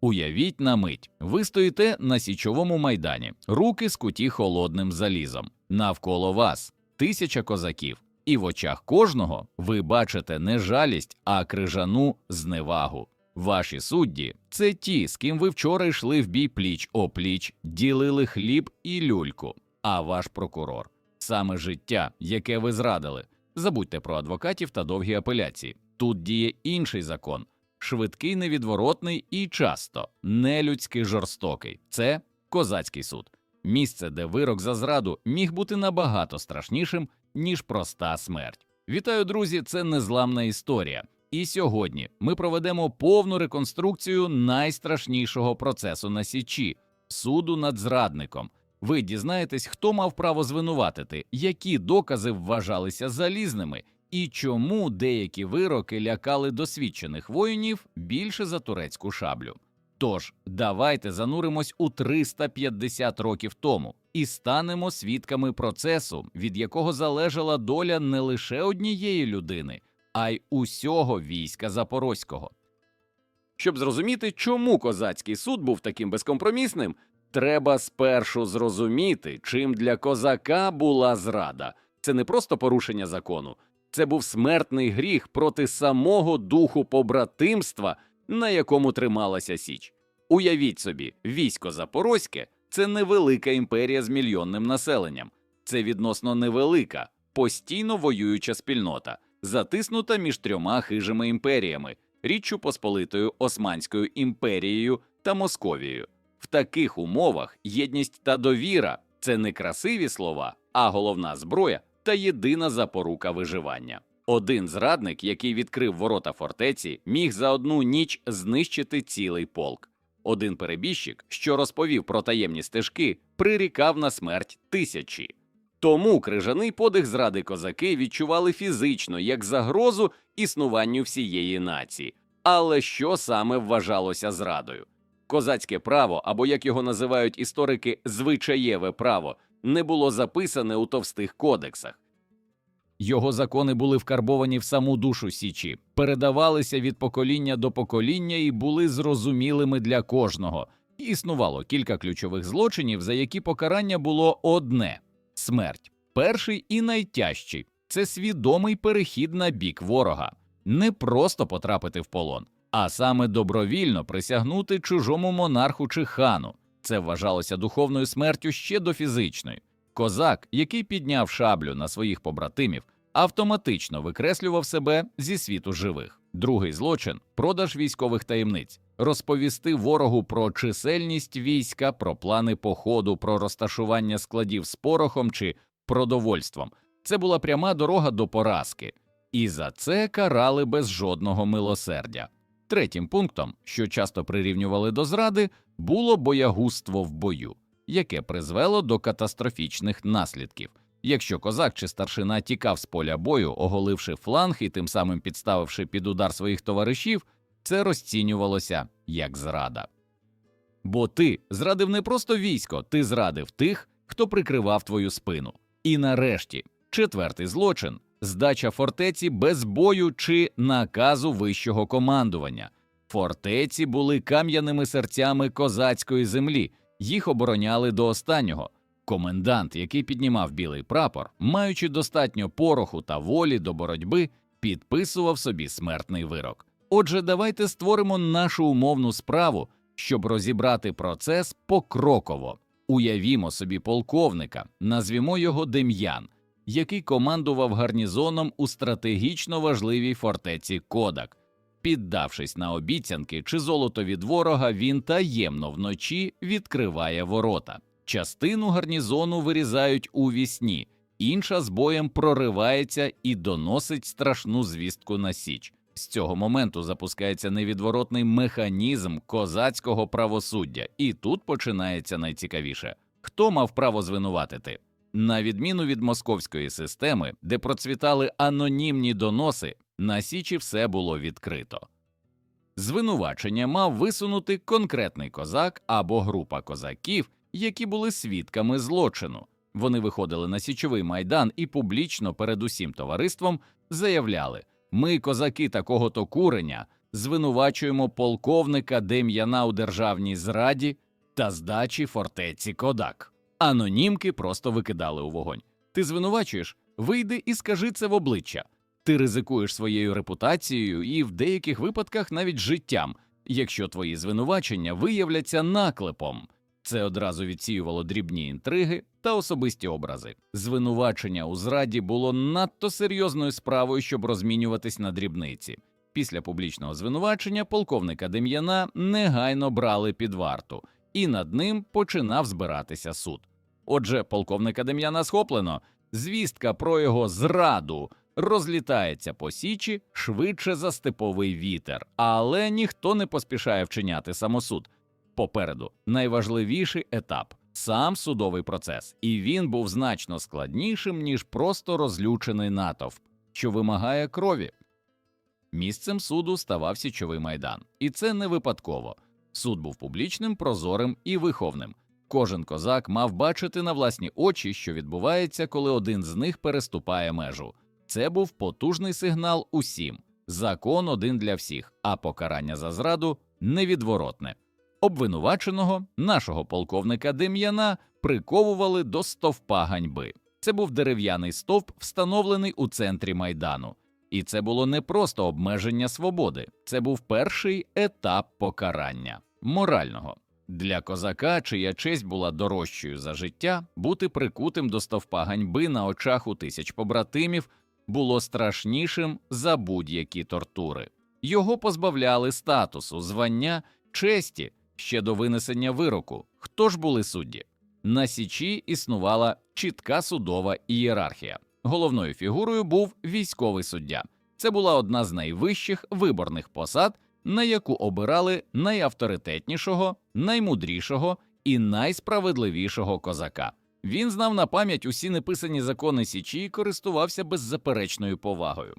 Уявіть на мить, ви стоїте на січовому майдані, руки скуті холодним залізом. Навколо вас тисяча козаків, і в очах кожного ви бачите не жалість, а крижану зневагу. Ваші судді це ті, з ким ви вчора йшли в бій пліч опліч, ділили хліб і люльку. А ваш прокурор саме життя, яке ви зрадили. Забудьте про адвокатів та довгі апеляції. Тут діє інший закон швидкий, невідворотний і часто нелюдський жорстокий. Це козацький суд, місце, де вирок за зраду міг бути набагато страшнішим, ніж проста смерть. Вітаю, друзі! Це незламна історія. І сьогодні ми проведемо повну реконструкцію найстрашнішого процесу на Січі суду над зрадником. Ви дізнаєтесь, хто мав право звинуватити, які докази вважалися залізними, і чому деякі вироки лякали досвідчених воїнів більше за турецьку шаблю. Тож давайте зануримось у 350 років тому і станемо свідками процесу, від якого залежала доля не лише однієї людини, а й усього війська Запорозького. Щоб зрозуміти, чому козацький суд був таким безкомпромісним, треба спершу зрозуміти, чим для козака була зрада. Це не просто порушення закону, це був смертний гріх проти самого духу побратимства, на якому трималася Січ. Уявіть собі, військо Запорозьке це невелика імперія з мільйонним населенням, це відносно невелика, постійно воююча спільнота, затиснута між трьома хижими імперіями Річчю Посполитою Османською імперією та Московією. В таких умовах єдність та довіра це не красиві слова, а головна зброя та єдина запорука виживання. Один зрадник, який відкрив ворота фортеці, міг за одну ніч знищити цілий полк. Один перебіжчик, що розповів про таємні стежки, прирікав на смерть тисячі. Тому крижаний подих зради козаки відчували фізично як загрозу існуванню всієї нації. Але що саме вважалося зрадою? Козацьке право, або як його називають історики, звичаєве право, не було записане у товстих кодексах. Його закони були вкарбовані в саму душу Січі, передавалися від покоління до покоління і були зрозумілими для кожного. Існувало кілька ключових злочинів, за які покарання було одне смерть. Перший і найтяжчий це свідомий перехід на бік ворога, не просто потрапити в полон, а саме добровільно присягнути чужому монарху чи хану. Це вважалося духовною смертю ще до фізичної. Козак, який підняв шаблю на своїх побратимів, автоматично викреслював себе зі світу живих. Другий злочин продаж військових таємниць, розповісти ворогу про чисельність війська, про плани походу, про розташування складів з порохом чи продовольством. Це була пряма дорога до поразки, і за це карали без жодного милосердя. Третім пунктом, що часто прирівнювали до зради, було боягузтво в бою, яке призвело до катастрофічних наслідків. Якщо козак чи старшина тікав з поля бою, оголивши фланг і тим самим підставивши під удар своїх товаришів, це розцінювалося як зрада. Бо ти зрадив не просто військо, ти зрадив тих, хто прикривав твою спину. І нарешті, четвертий злочин здача фортеці без бою чи наказу вищого командування. Фортеці були кам'яними серцями козацької землі, їх обороняли до останнього. Комендант, який піднімав білий прапор, маючи достатньо пороху та волі до боротьби, підписував собі смертний вирок. Отже, давайте створимо нашу умовну справу, щоб розібрати процес покроково. Уявімо собі полковника, назвімо його Дем'ян, який командував гарнізоном у стратегічно важливій фортеці Кодак. Піддавшись на обіцянки чи золото від ворога, він таємно вночі відкриває ворота. Частину гарнізону вирізають у вісні, інша з боєм проривається і доносить страшну звістку на січ. З цього моменту запускається невідворотний механізм козацького правосуддя, і тут починається найцікавіше: хто мав право звинуватити? На відміну від московської системи, де процвітали анонімні доноси, на січі все було відкрито. Звинувачення мав висунути конкретний козак або група козаків, які були свідками злочину. Вони виходили на січовий майдан і публічно перед усім товариством заявляли: ми, козаки такого то куреня, звинувачуємо полковника Дем'яна у державній зраді та здачі фортеці Кодак. Анонімки просто викидали у вогонь. Ти звинувачуєш? Вийди і скажи це в обличчя. Ти ризикуєш своєю репутацією і в деяких випадках навіть життям, якщо твої звинувачення виявляться наклепом. Це одразу відсіювало дрібні інтриги та особисті образи. Звинувачення у зраді було надто серйозною справою, щоб розмінюватись на дрібниці. Після публічного звинувачення полковника Дем'яна негайно брали під варту, і над ним починав збиратися суд. Отже, полковника Дем'яна схоплено. Звістка про його зраду розлітається по січі швидше за степовий вітер, але ніхто не поспішає вчиняти самосуд. Попереду найважливіший етап сам судовий процес, і він був значно складнішим, ніж просто розлючений натовп, що вимагає крові. Місцем суду ставав січовий майдан, і це не випадково. Суд був публічним, прозорим і виховним. Кожен козак мав бачити на власні очі, що відбувається, коли один з них переступає межу. Це був потужний сигнал усім. Закон один для всіх, а покарання за зраду невідворотне. Обвинуваченого нашого полковника Дем'яна приковували до стовпа ганьби. Це був дерев'яний стовп, встановлений у центрі майдану. І це було не просто обмеження свободи, це був перший етап покарання морального. Для козака, чия честь була дорожчою за життя, бути прикутим до стовпа ганьби на очах у тисяч побратимів було страшнішим за будь-які тортури. Його позбавляли статусу, звання, честі ще до винесення вироку. Хто ж були судді? На січі існувала чітка судова ієрархія. Головною фігурою був військовий суддя. Це була одна з найвищих виборних посад, на яку обирали найавторитетнішого, наймудрішого і найсправедливішого козака. Він знав на пам'ять усі неписані закони Січі і користувався беззаперечною повагою.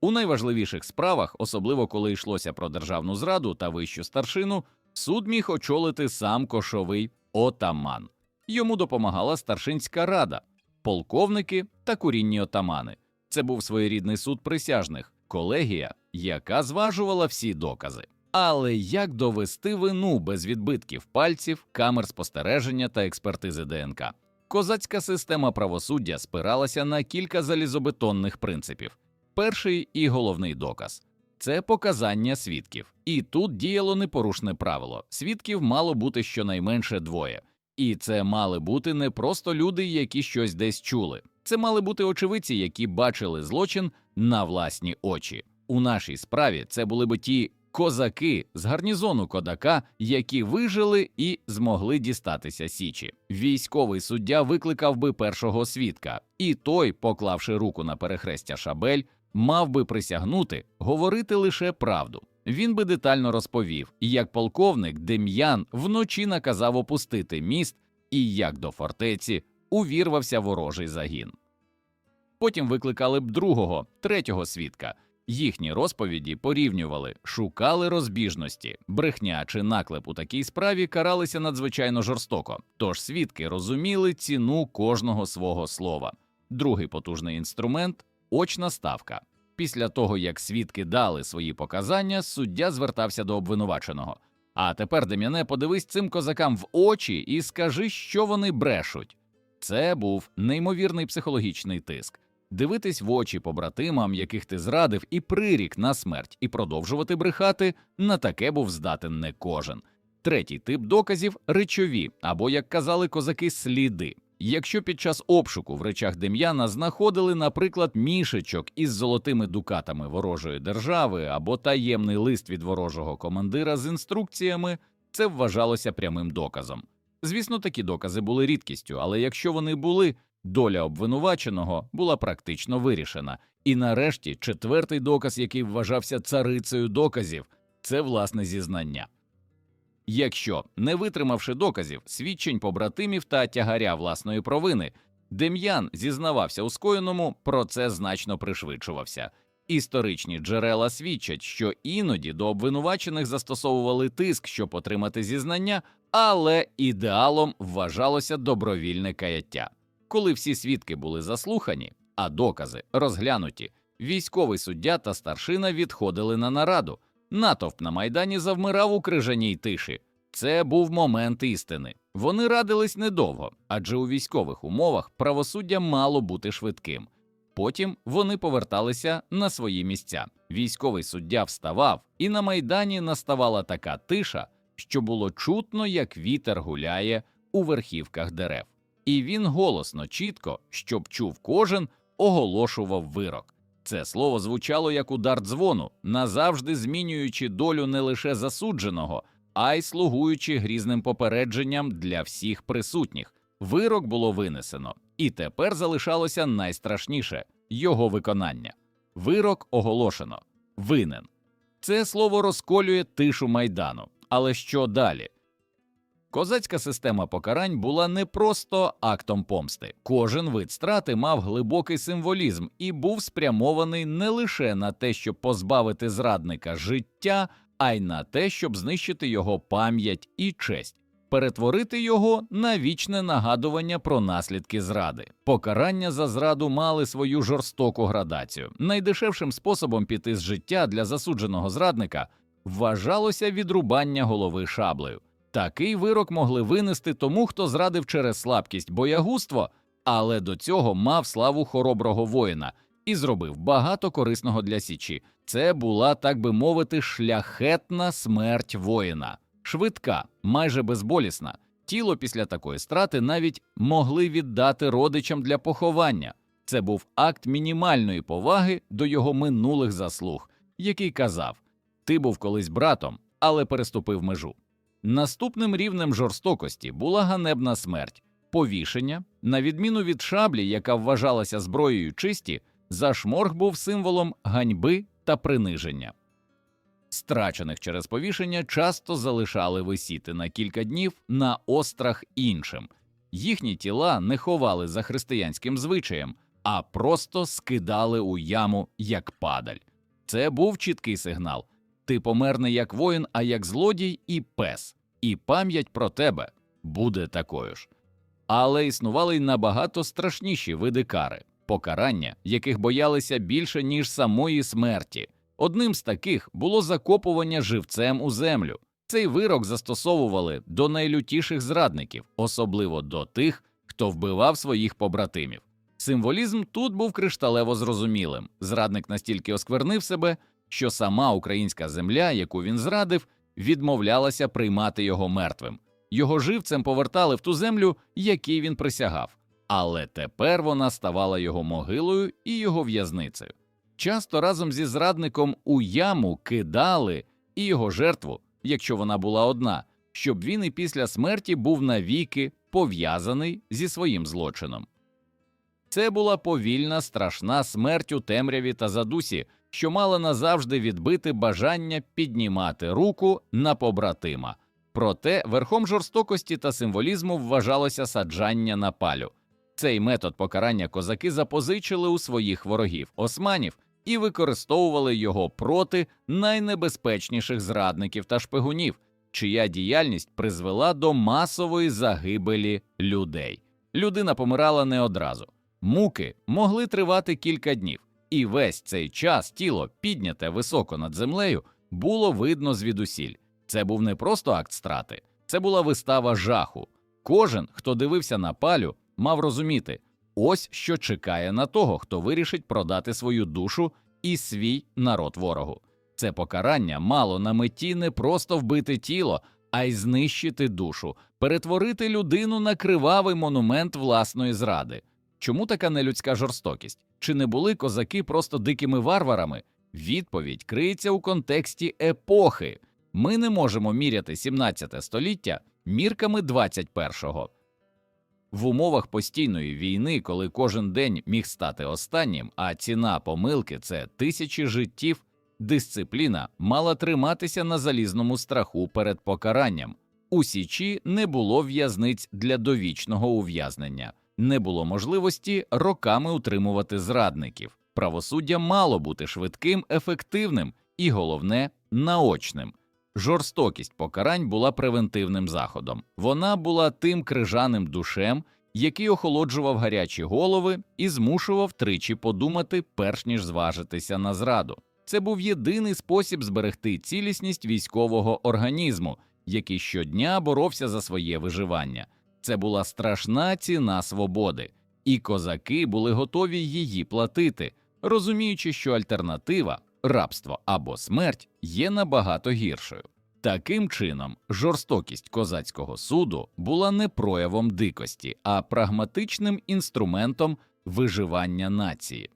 У найважливіших справах, особливо коли йшлося про державну зраду та вищу старшину, суд міг очолити сам кошовий отаман. Йому допомагала старшинська рада, полковники та курінні отамани. Це був своєрідний суд присяжних, колегія, яка зважувала всі докази. Але як довести вину без відбитків пальців, камер спостереження та експертизи ДНК? Козацька система правосуддя спиралася на кілька залізобетонних принципів. Перший і головний доказ це показання свідків. І тут діяло непорушне правило: свідків мало бути щонайменше двоє. І це мали бути не просто люди, які щось десь чули. Це мали бути очевидці, які бачили злочин на власні очі. У нашій справі це були би ті козаки з гарнізону Кодака, які вижили і змогли дістатися січі. Військовий суддя викликав би першого свідка, і той, поклавши руку на перехрестя шабель, мав би присягнути говорити лише правду. Він би детально розповів, як полковник Дем'ян вночі наказав опустити міст і як до фортеці увірвався ворожий загін. Потім викликали б другого, третього свідка. Їхні розповіді порівнювали, шукали розбіжності, брехня чи наклеп у такій справі каралися надзвичайно жорстоко. Тож свідки розуміли ціну кожного свого слова. Другий потужний інструмент очна ставка. Після того, як свідки дали свої показання, суддя звертався до обвинуваченого. А тепер, Дем'яне, подивись цим козакам в очі і скажи, що вони брешуть. Це був неймовірний психологічний тиск. Дивитись в очі побратимам, яких ти зрадив, і прирік на смерть, і продовжувати брехати на таке був здатен не кожен. Третій тип доказів речові, або, як казали козаки, сліди. Якщо під час обшуку в речах Дем'яна знаходили, наприклад, мішечок із золотими дукатами ворожої держави або таємний лист від ворожого командира з інструкціями, це вважалося прямим доказом. Звісно, такі докази були рідкістю, але якщо вони були, доля обвинуваченого була практично вирішена. І нарешті четвертий доказ, який вважався царицею доказів, це власне зізнання. Якщо, не витримавши доказів, свідчень побратимів та тягаря власної провини, Дем'ян зізнавався у скоєному, процес значно пришвидшувався. Історичні джерела свідчать, що іноді до обвинувачених застосовували тиск, щоб отримати зізнання, але ідеалом вважалося добровільне каяття. Коли всі свідки були заслухані, а докази розглянуті, військовий суддя та старшина відходили на нараду. Натовп на майдані завмирав у крижаній тиші. Це був момент істини. Вони радились недовго, адже у військових умовах правосуддя мало бути швидким. Потім вони поверталися на свої місця. Військовий суддя вставав, і на майдані наставала така тиша, що було чутно, як вітер гуляє у верхівках дерев. І він голосно, чітко, щоб чув кожен, оголошував вирок. Це слово звучало як удар дзвону, назавжди змінюючи долю не лише засудженого, а й слугуючи грізним попередженням для всіх присутніх. Вирок було винесено, і тепер залишалося найстрашніше його виконання. Вирок оголошено винен. Це слово розколює тишу майдану. Але що далі? Козацька система покарань була не просто актом помсти. Кожен вид страти мав глибокий символізм і був спрямований не лише на те, щоб позбавити зрадника життя, а й на те, щоб знищити його пам'ять і честь, перетворити його на вічне нагадування про наслідки зради. Покарання за зраду мали свою жорстоку градацію. Найдешевшим способом піти з життя для засудженого зрадника вважалося відрубання голови шаблею. Такий вирок могли винести тому, хто зрадив через слабкість боягузтво, але до цього мав славу хороброго воїна і зробив багато корисного для січі. Це була, так би мовити, шляхетна смерть воїна, швидка, майже безболісна. Тіло після такої страти навіть могли віддати родичам для поховання. Це був акт мінімальної поваги до його минулих заслуг, який казав: Ти був колись братом, але переступив межу. Наступним рівнем жорстокості була ганебна смерть, повішення, на відміну від шаблі, яка вважалася зброєю чисті, зашморг був символом ганьби та приниження. Страчених через повішення часто залишали висіти на кілька днів на острах іншим. Їхні тіла не ховали за християнським звичаєм, а просто скидали у яму як падаль. Це був чіткий сигнал. Ти помер не як воїн, а як злодій і пес, і пам'ять про тебе буде такою ж. Але існували й набагато страшніші види кари, покарання, яких боялися більше, ніж самої смерті. Одним з таких було закопування живцем у землю. Цей вирок застосовували до найлютіших зрадників, особливо до тих, хто вбивав своїх побратимів. Символізм тут був кришталево зрозумілим. Зрадник настільки осквернив себе, що сама українська земля, яку він зрадив, відмовлялася приймати його мертвим. Його живцем повертали в ту землю, якій він присягав, але тепер вона ставала його могилою і його в'язницею. Часто разом зі зрадником у яму кидали і його жертву, якщо вона була одна, щоб він і після смерті був навіки пов'язаний зі своїм злочином. Це була повільна, страшна смерть у темряві та задусі, що мала назавжди відбити бажання піднімати руку на побратима. Проте верхом жорстокості та символізму вважалося саджання на палю. Цей метод покарання козаки запозичили у своїх ворогів османів і використовували його проти найнебезпечніших зрадників та шпигунів, чия діяльність призвела до масової загибелі людей. Людина помирала не одразу. Муки могли тривати кілька днів, і весь цей час тіло, підняте високо над землею, було видно звідусіль. Це був не просто акт страти, це була вистава жаху. Кожен, хто дивився на палю, мав розуміти ось що чекає на того, хто вирішить продати свою душу і свій народ ворогу. Це покарання мало на меті не просто вбити тіло, а й знищити душу, перетворити людину на кривавий монумент власної зради. Чому така нелюдська жорстокість? Чи не були козаки просто дикими варварами? Відповідь криється у контексті епохи. Ми не можемо міряти 17 століття мірками 21-го. В умовах постійної війни, коли кожен день міг стати останнім, а ціна помилки це тисячі життів, дисципліна мала триматися на залізному страху перед покаранням. У Січі не було в'язниць для довічного ув'язнення, не було можливості роками утримувати зрадників. Правосуддя мало бути швидким, ефективним і, головне, наочним. Жорстокість покарань була превентивним заходом. Вона була тим крижаним душем, який охолоджував гарячі голови і змушував тричі подумати, перш ніж зважитися на зраду. Це був єдиний спосіб зберегти цілісність військового організму, який щодня боровся за своє виживання. Це була страшна ціна свободи, і козаки були готові її платити, розуміючи, що альтернатива рабство або смерть є набагато гіршою. Таким чином, жорстокість козацького суду була не проявом дикості, а прагматичним інструментом виживання нації.